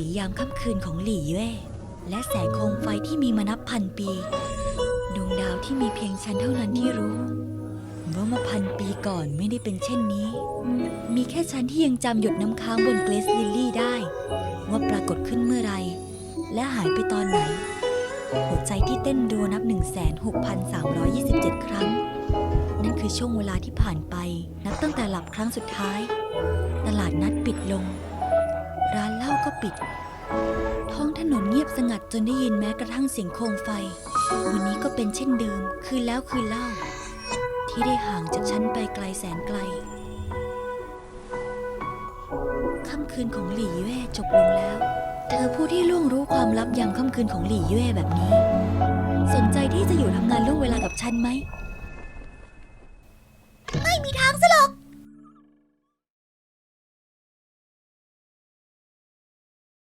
สียามค่ำคืนของหลี่เย่และแสงโคมไฟที่มีมานับพันปี ดวงดาวที่มีเพียงฉันเท่านั้นที่รู้ ว่าเมาพันปีก่อนไม่ได้เป็นเช่นนี้ มีแค่ฉันที่ยังจำหยดน้ำค้างบนเกรสลิลลี่ได้ ว่าปรากฏขึ้นเมื่อไร และหายไปตอนไหน หัวใจที่เต้นรัวนับ 16,327 ครั้ง นั่นคือช่วงเวลาที่ผ่านไปนับตั้งแต่หลับครั้งสุดท้าย ตลาดนัดปิดลง ร้านเหล้า ก็ปิด ท้องถนนเงียบสงัดจนได้ยินแม้กระทั่งเสียงโคมไฟ วันนี้ก็เป็นเช่นเดิม คืนแล้วคืนเล่า ที่ได้ห่างจากฉันไปไกลแสนไกล ค่ำคืนของหลี่เย่จบลงแล้ว เธอผู้ที่ล่วงรู้ความลับยามค่ำคืนของหลี่เย่แบบนี้ สนใจที่จะอยู่ทำงานล่วงเวลากับฉันไหม ไม่มีทางสลอก